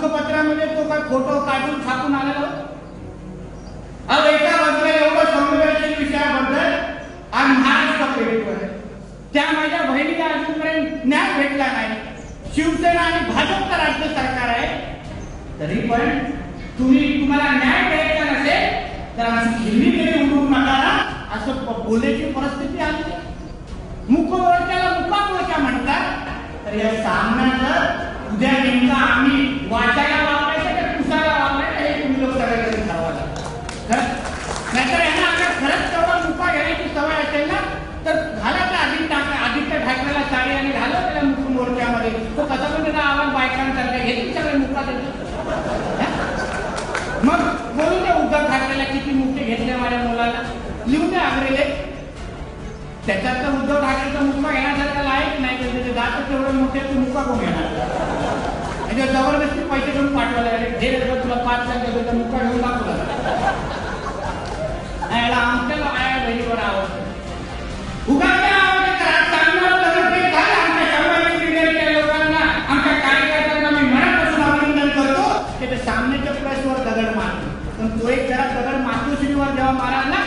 मुखपत्रामध्ये तो काय फोटो काढून छापून आलेला? होता? अहो एका बाजूला एवढं संवेदनशील विषयाबद्दल आज महाराष्ट्र आहे. त्या माझ्या बहिणीला अजूनपर्यंत न्याय भेटला नाही. शिवसेना आणि भाजपचं राज्य सरकार आहे. तरी पण तुम्ही तुम्हाला न्याय द्यायचा नसेल तर आमची खिल्ली तरी उडवू नका असं प- बोलायची परिस्थिती आली. मुखमोर्चाला मुखामोर्चा म्हणतात. तर या सामन्याचं उद्या नेमका आम्ही मोर्चामध्ये. तो कसा पण त्याचा आवाज बायकांसारखा घेतील सगळे मुका मग बोलून द्या उद्धव ठाकरेला किती मुक्ते घेतले माझ्या मुलाला? लिहून द्या आग्रेले त्याच्यात तर उद्धव ठाकरेचा मुक्का घेण्यासारखा लायक नाही. म्हणजे तर त्याचे दात तेवढे मोठे तू मुक्का कोण घेणार? म्हणजे जबरदस्ती पैसे घेऊन पाठवायला लागले हे तुला पाच लाख देतो तर मुक्का घेऊन amará